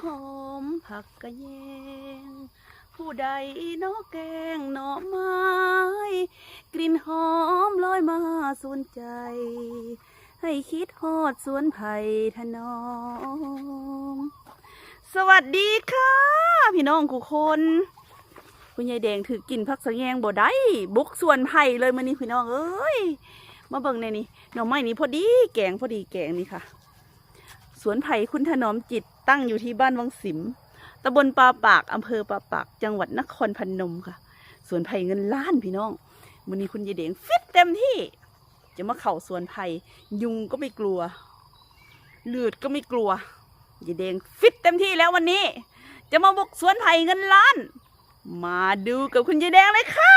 หอมผักกะแยง ผู้ใดนอแกงหน่อไม้ กลิ่นหอมลอยมาสูนใจ ให้คิดฮอดสวนไผ่ทนอมสวัสดีค่ะ พี่น้องทุกคน คุณยายแดงถือกินผักสะแยงบ่ได้บุกสวนไผ่เลยมื้อนี้พี่น้องเอ้ยมาเบิ่งในนี่หน่อไม้นี้พอดีแกงพอดีแกงนี่ค่ะ สวนไผ่คุณถนอมจิต ตั้งอยู่ที่บ้านวังสิมตำบลปาปากอำเภอปาปาก จังหวัดนครพนมค่ะ สวนไผ่เงินล้านพี่น้องวันนี้คุณยายเดงฟิตเต็มที่ จะมาเข่าสวนไผ่ยุงก็ไม่กลัว เลือดก็ไม่กลัวยายเดงฟิตเต็มที่แล้ววันนี้ จะมาบุกสวนไผ่เงินล้าน มาดูกับคุณยายแดงเลยค่ะ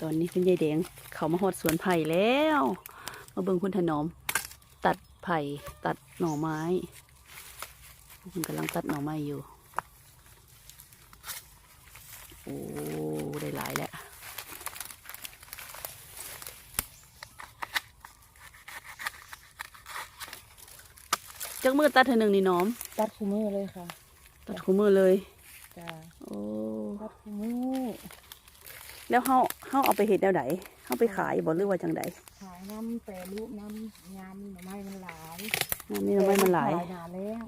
ตอนนี้คุณยายแดงเขามาหดสวนไผ่แล้ว มาเบิ่งคุณถนอม ไผ่ตัดหน่อไม้คุณกำลังตัดหน่อไม้อยู่ โอ้ ได้หลายแล้วจักมือตัดเธอหนึ่งนี่น้อม ตัดคู่มือเลยค่ะ ตัดคู่มือเลยจ้าโอ้ ตัดคู่มือแล้วเฮาเฮาเอาไปเห็ดแนวไหน เฮาไปขายบ่หรือว่าจังใดขายน้ำแปรรูปน้ำยามหน่อไม้มันหลายน้ำนี่น้ำไม้มันหลายขายนานแล้ว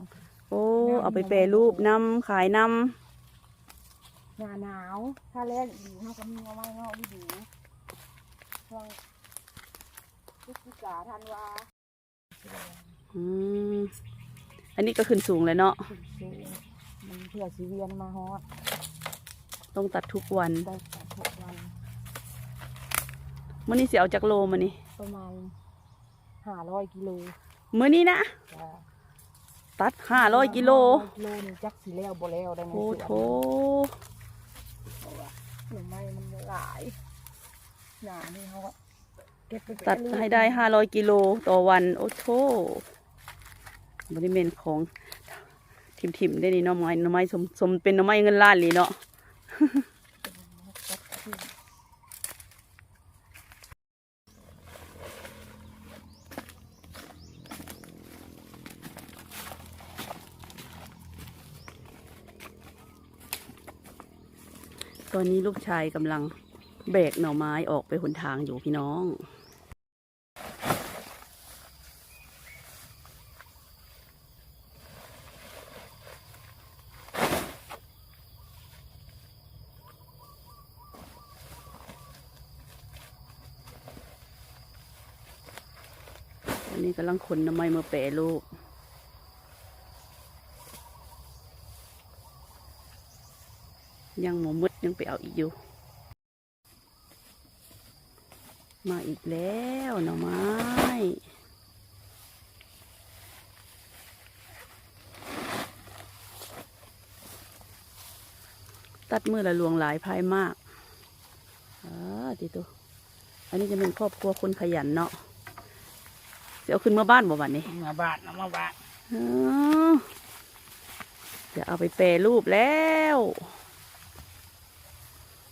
โอ้เอาไปแปรรูปนำขายนหน้าหนาวถ้าแรกดีเขาก็มีหน่อไม้งอกดีช่วงพฤศจิกาธันวาำอืมอันนี้ก็ขึ้นสูงเลยเนาะถึงสูงมันเพื่อสีเวียนมาฮอดต้องตัดทุกวันได้ตัดทุกวัน มื้อนี้สิเอาจากโลมานี่ประมาณห้าร้อยกิโลมื้อนี้นะจ้าตัดห้าร้อยกิโลกิโลนี่จักสีแล้วบ่แล้วได้ในโอ้สวนโถหน่อไม้มันหลายหนานี่เขาก็เก็บไปตัดให้ได้ห้าร้อยกิโลต่อวัน โอ้โถบริเวณของทิมๆได้นี่เนาะไม้หน่อไม้สมสมเป็นหน่อไม้เงินล้านเลยเนาะ ตอนนี้ลูกชายกำลังแบรกหน่อไม้ออกไปหนทางอยู่พี่น้องอันนี้กำลังขนหน่อไม้มาแปรรูป ยังหมูมดยังไปเอาอีกอยู่ มาอีกแล้วหน่อไม้ตัดมือละหลวงหลายภายมากอ่าดีตัวอันนี้จะเป็นครอบครัวคนขยันเนาะเดี๋ยวขึ้นมาบ้านบ่วันนี้มาบาทนะมาบาทอ๋อจะเอาไปแปรรูปแล้ว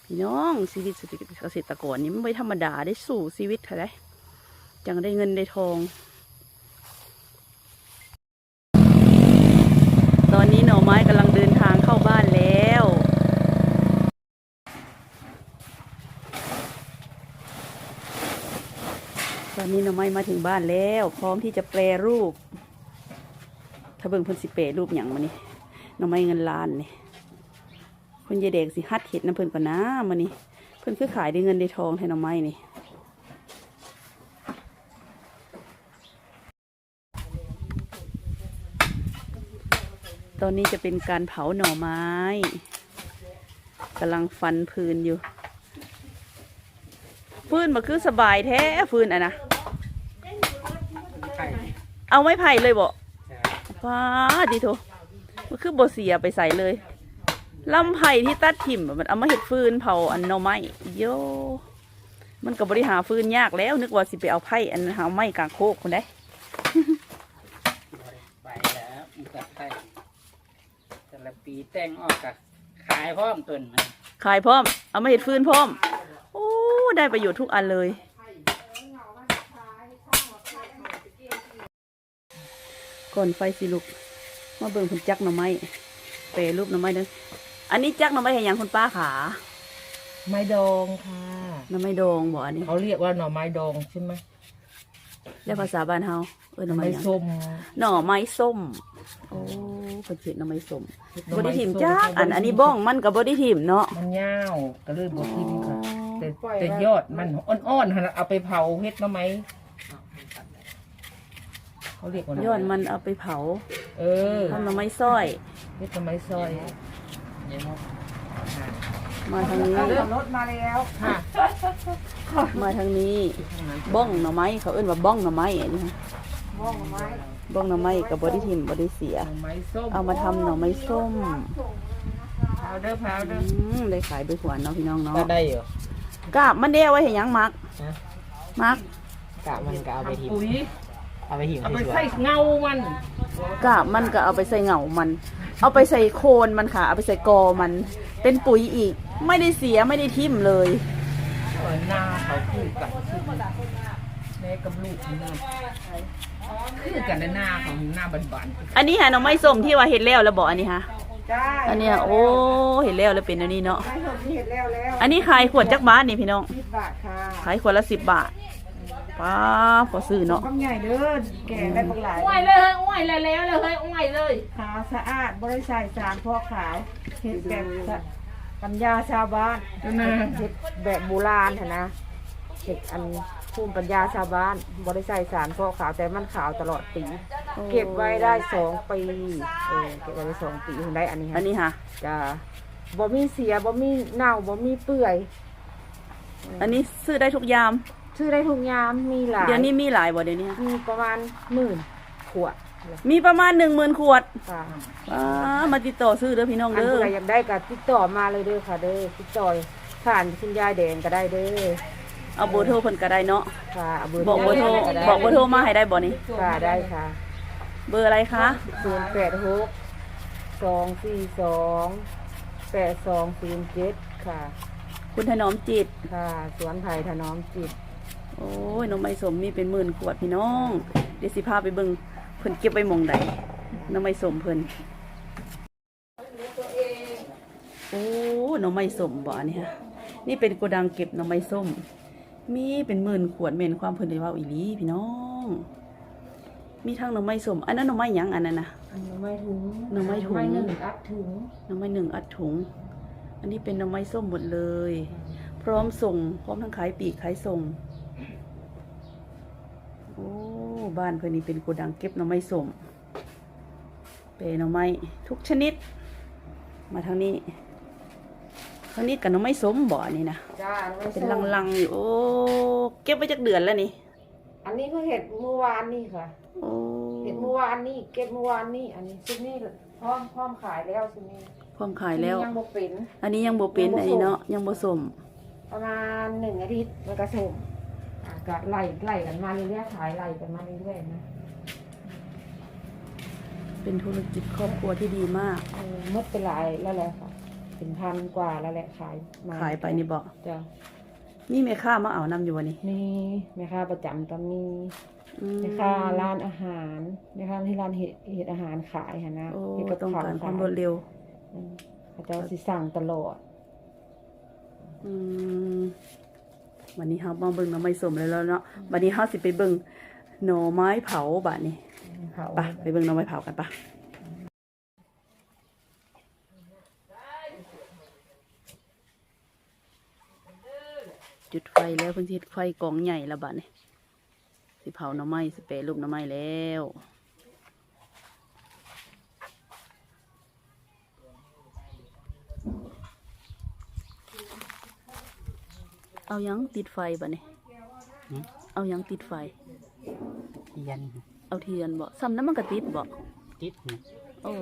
พี่น้องชีวิตเกษตรกรนี่ไม่ธรรมดาได้สู่ชีวิตเท่าไรจังได้เงินได้ทอง ตอนนี้หน่อไม้กำลังเดินทางเข้าบ้านแล้ว ตอนนี้หน่อไม้มาถึงบ้านแล้ว พร้อมที่จะแปรรูป ถ้าเบิ่งเพิ่นสิแปรรูปอย่างมานี่หน่อไม้เงินล้านนี่ คนยายเด็กสิฮัดเห็ดน้ำเพิ่นก่อนนะมานี่เพิ่นคือขายได้เงินได้ทองให้หน่อไม้นี่ตอนนี้จะเป็นการเผาหน่อไม้กำลังฟันพื้นอยู่ฟืนมาคือสบายแท้ฟืนอะนะไข่เอาไม้ไผ่เลยบ่ฟ้าดีโถมันคือบ่เสียไปใส่เลย ลำไผ่ที่ตัดถิ่มอะมันเอามาเห็ดฟืนเผาอันหน่อไม้โยมันก็บริหาฟืนยากแล้ว นึกว่าสิไปเอาไผ่อันหาไม้กลางโคกคนได้ไปแล้วมันก็ไข่แต่ละปีแต่งออกกับขายพร้อมต้นมันขายพร้อม เอามาเห็ดฟืนพร้อม โอ้ได้ประโยชน์ทุกอันเลยก่อนไฟสิลุก มาเบิ่งคุณจักหน่อไม้เปรรูปหน่อไม้เด้อ อันนี้จักหน่อไม้เห็นยังคุณป้าขาไม้ดองค่ะหน่อไม้ดองบ่อันนี้เขาเรียกว่าหน่อไม้ดองใช่ไหมแล้วภาษาบ้านเฮาเออหน่อไม้หยังส้มหน่อไม้ส้มโอ้เป็นเศษหน่อไม้ส้มหน่บอไดิไม้ถิ่มส้จักอันอันนี้บ้องมันกับบไดิถิ่มเนาะมันยาวก็เลยบดทิมค่ะแต่แต่ยอดมันอ่อนๆหั่นล่ะเอาไปเผาเฮ็ดหน่อไม้เขาเรียกว่าหยอดมันเอาไปเผา เออทำหน่อไม้ส้อยเฮ็ดหน่อไม้ซอย มาทางนี้ รถมาแล้วค่ะมาทางนี้ บ้องหน่อไม้เขาเอิ้นว่าบ้องหน่อไม้อันนี้ฮะบ้องหน่อไม้บ้องหน่อไม้กับบไดิถิ่มบไดิเสียหน่อไม้ส้มเอามาทำหน่อไม้ส้มเผาเด้อเผาเด้ออืมได้ขายไปขวานเนาะพี่น้องเนาะก็ได้อยู่กาบมันเดียวไว้เห็นยังมักฮะมักกะมันก็เอาไปทิมทำปุ๋ยเอาไปหิมเอาให้ไปสวยใส่เงามันกาบมันก็เอาไปใส่เหงามัน เอาไปใส่โคนมันค่ะ เอาไปใส่กอมัน เป็นปุ๋ยอีก ไม่ได้เสียไม่ได้ทิ่มเลยเออหน้าเขาคือกันคือแม่กับลูกนี่นะคือกันในหน้าเขาหน้าบานๆอันนี้ฮะน้องไม้ส้มที่ว่าเห็ดแล้วแล้วบอกอันนี้ฮะจ้าอันเนี้ยโอ้เห็ดแล้วแล้วเป็นอันนี้เนาะให้ผมเห็นแล้วแล้วอันนี้ขายขวดจักบาทนี่พี่น้องสิบบาทค่ะขายขวดละสิบบาท ป้าพอซื้อเนาะกำใหญ่เด้อแก่ได้บักหลายอ้วยเลยอ้วยเลยแล้วเลยเฮ้ยอ้วยเลย ขาวสะอาดบริษัทสารพอขาวเห็ดแบบสะปัญญาชาวบ้านเห็ดแบบโบราณหั่นนะเห็ดอันภูมิปัญญาชาวบ้านบริษัทสารพอขาวแต่มันขาวตลอดปี เก็บไว้ได้สองปีเออเก็บไว้ได้สองปีถึงได้อันนี้อัฮะนนี้ค่ะ จ้าบ่มีเสียบ่มีเน่าบ่มีเปื่อย อันนี้ซื้อได้ทุกยาม ชื่อได้ทุกยามมีหลายเดี๋ยวนี้มีหลายบ่เดี๋ยวนี้ มีประมาณหมื่นขวดมีประมาณหนึ่งหมื่นขวดค่ะป้ามาติดต่อซื้อเด้อพี่น้องอันเด้อใดอยากได้ก็ติดต่อมาเลยเด้อค่ะเด้อติดต่อผ่านคุณยายแดงก็ได้เด้อเอาเบอร์โทรเพิ่นก็ได้เนาะ ค่ะาบอกเบอร์โทรก็ได้บอกเบอร์โทรมาให้ได้บ่นี่ ค่ะได้ค่ะเบอร์อะไรคะ ศูนย์แปดหกสองสี่สองแปดสองศูนย์เจ็ดค่ะ คุณถนอมจิต ค่ะ สวนไผ่ถนอมจิต โอ้ยน้องไม้สมมีเป็นหมื่นขวดพี่น้อง เดี๋ยวสิพาไปเบิ่งเพิ่นเก็บไว้หมองใดน้องไม้สมเพิ่นโอ้น้องไม้สมบ่อันนี้ฮะนี่เป็นโกดังเก็บน้องไม้ส้ม มีเป็นหมื่นขวดเมนความเพิ่นได้เว่าอีหลีพี่น้อง มีทั้งน้องไม้สมอันนั้นน้องไม้หยังอันนั้นนะอันนี้ไม่ถุงหน่อไม้ถุง หนึ่งอัดถุงน้องไม้หนึ่งอัดถุง อันนี้เป็นน้องไม้ส้มหมดเลย พร้อมส่ง พร้อมทั้งขายปลีกขายส่ง โอ้บ้านเพื่อนนี่เป็นโกดังเก็บหน้องไม้ส้มเปรย์หน้องไม้ทุกชนิด มาทางนี้ทางนี้กับหน้องไม้ส้มบ่อนี่นะจ้าไม่เป็นส้มลังๆอยู่โอ้เก็บไว้จากเดือนแล้วนี่อันนี้ก็เห็ดเมื่อวานนี่ค่ะ โอ้เห็ดเมื่อวานนี่เก็บเมื่อวานนี่อันนี้ชุดนี้พร้อมพร้อมขายแล้วชุดนี้พร้อมขายแล้ว ยังบ่เป็นอันนี้ยังบ่เป็นยังบ่อันนี้ส่งเนาะยังบ่สมประมาณหนึ่งอาทิตย์มันก็ส่งอะ ก็ไล่ไล่กันมาเรื่อยๆขายไล่กันมาเรื่อยๆนะเป็นธุรกิจครอบครัวที่ดีมาก เออหมดไปหลายแล้วแหละค่ะเป็นพันกว่าแล้วแหละขายมขายไปนี่บอกจ้ะมีแม่ค้ามาเอานำอยู่วันนี้นี่แม่ค้าประจำก็มีอืม แม่ค้าร้านอาหารแม่ค้าที่ร้านเห็ดเห็ดอาหารขายค่ะนะโอ้เฮ็ดกับต้องข้าวการความขยรวดเร็ว อืมเขาเจ้าสิสั่งตลอด อืม วันนี้เฮามาเบิ่งหน้ำไม้สมแล้วเนาะวันนี้เฮาสิไปเบิ่งหน่อไม้เผาบาดนี้เขาไปไปเบิ่งหน่อไม้เผากันปะจุดไฟแล้วเพิ่นสิเฮ็ดไฟกองใหญ่แล้วบาดนี้สิเผาหน่อไม้สิแปรรูปหน่อไม้แล้ว เอายังติดไฟบาดนี้เอายังติดไฟ เทียนเอาเทียนบ่ซ้ำนั้นมันก็ติดบ่ติดนี่โอ้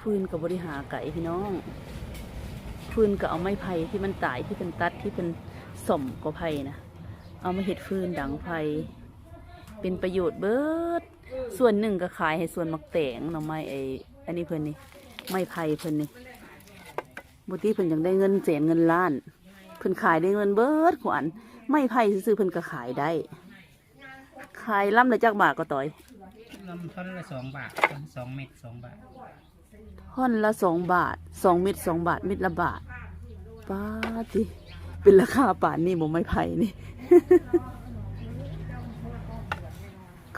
ฟืนกับบริหาไก่พี่น้อง ฟืนก็เอาไม้ไผ่ที่มันตายที่เป็นตัดที่เป็นสมก็ไผ่นะ เอามาเห็ดฟืนดังไผ่เป็นประโยชน์เบิด ส่วนหนึ่งก็ขายให้ส่วนมักแตงหน่อไม้ไอ้อันนี้เพิ่นนี่ไม้ไผ่เพิ่นนี่บุตรีเพิ่นยังได้เงินแสนเงินล้าน เพิ่นขายได้เงินเบิดขวัญไม่ไผ่ซื้อๆเพิ่นก็ขายได้ ขายล่ำละจักบาทก็ต่อยลำท่อนละสองบาทท่อนสองเม็ดสองบาทห่อนละสองบาทสองเม็ดสองบาทเม็ดละบาทป้าติเป็นราคาป่านนี่บ่ไม่ไผ่นี่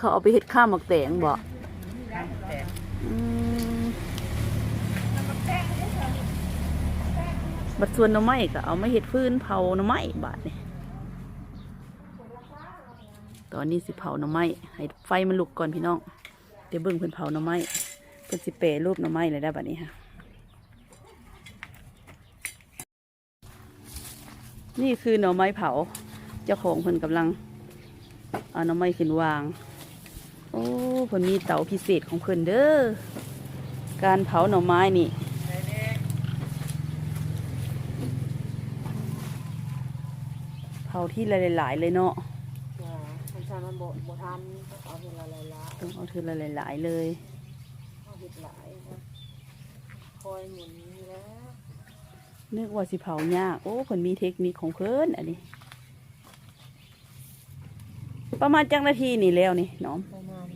เขาเอาไปเฮ็ดข้าวหมักแตงบ่ข้ามแต่อืมบัดส่วนหน่อไม้ก็เอามาเฮ็ดฟืนเผาหน่อไม้บาดนี่ตอนนี้สิเผาหน่อไม้ให้ไฟมันลุกก่อนพี่น้อง เดี๋ยวเบิ่งเพิ่นเผาหน่อไม้เพิ่นสิเปรรูปหน่อไม้เลยได้บัดนี้ค่ะ นี่คือหน่อไม้เผา เจ้าของเพิ่นกำลังเอาหน่อไม้ขึ้นวาง โอ้เพิ่นมีเตาพิเศษของเพิ่นเด้อ การเผาหน่อไม้นี่เผาที่หลายๆเลยเนาะจ้ามันชามันบ่บ่ทันเอาเวลาหลายต้องเอาเธอหลายๆเลยๆเอาเฮ็ดหลายนะคอยหมุนนี่แล้วนึกว่าสิเผายาก โอ้เพิ่นมีเทคนิคของเพิ่นอันนี้ ประมาณจังนาทีนี่แล้วนี่น้อง ประมาณ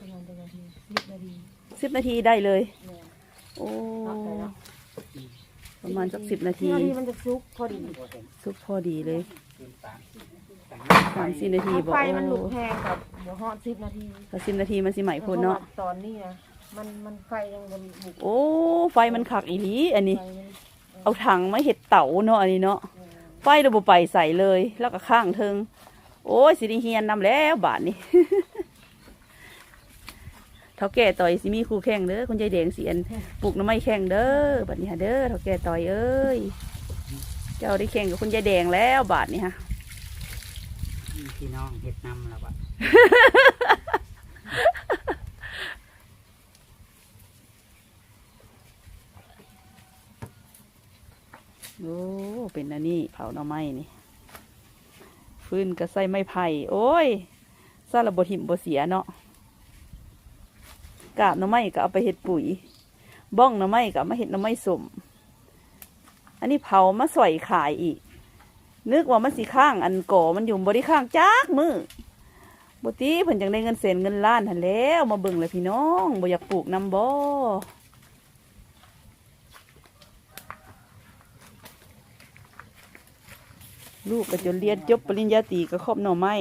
ประมาณเป็นนาทีสิบนาที สิบนาทีได้เลยแม่โอ้นับไปแล้วประมาณสักสิบนาทีนาทีมันจะซุกพอดีบ่เห็นสุกพอดีเลยคืนสามสี่สามสี่นาทีบอกไฟมันลุกโอ้แห้งกับหัวหอดสิบนาทีถ้าสิบนาทีมันสิไหมพ่นเนาะพรว่ตอนนี้นะมันมันไฟยังบนบุกโอ้ไฟมันขักอีหลีอันนี้ไฟมันเอาถังมาเห็ดเต๋าเนาะอันนี้เนาะไฟระบบไปใส่เลยแล้วก็ข้างเทิง โอ้ยสิได้เฮียนนำแล้วบาทนี้ เท่าแก่ต่อยสิมีครูแข่งเด้อคุณยายแดงเสียนปลูกหน้ำไม้แข่งเด้อบัดนี้ฮะเด้อเท่าแก่ต่อยเอ้ยเจ้าได้แข่งกับคุณยายแดงแล้วบาทนี้ฮะมีพี่น้องเฮ็ดนำแล้ววะโอ้เป็นอันนี้เผาหน่อไม้นี่ฟืนก็ใส่ไม้ไผ่โอ้ยซาระบหิมบเสียเนาะ กาบหน่อไม้ก็เอาไปเห็ดปุ๋ย บ้องหน่อไม้ก็มาเห็ดหน่อไม้สมอันนี้เผามาสอยขายอีก นึกว่ามันสีข้างอันก่อมันอยู่บริข้างจักมือบุตีเพิ่นจังได้เงินเซนเงินล้านหันแล้วมาเบิ่งเลยพี่น้องบ่อยากปลูกน้ำบ่ลูกก็จนเรียนจบปริญญาตรีก็ครอบหน่อไม้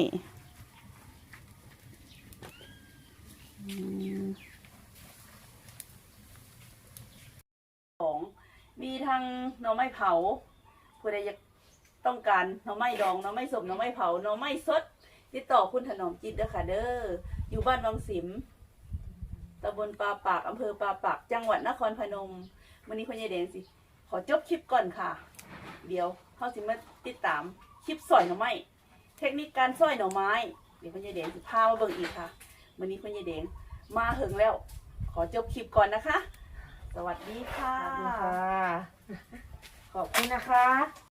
อืมของ มีทางหน่อไม้เผาผู้ใดอยากต้องการหน่อไม้ดองหน่อไม้สมหน่อไม้เผาหน่อไม้สดติดต่อคุณถนอมจิตเด้อค่ะ เด้ออยู่บ้านวังสิมตำบลปาปากอำเภอปาปากจังหวัดนครพนมวันนี้พ่อใหญ่แดงสิ ขอจบคลิปก่อนค่ะ เดี๋ยวเขาสิมาติดตามคลิปสอยหน่อไม้เทคนิคการสอยหน่อไม้ เดี๋ยวพ่อใหญ่แดงสิพามาเบิ่งอีกค่ะวันนี้พ่อใหญ่แดงมาถึงแล้ว ขอจบคลิปก่อนนะคะ สวัสดีค่ะ สวัสดีค่ะ ขอบคุณนะคะ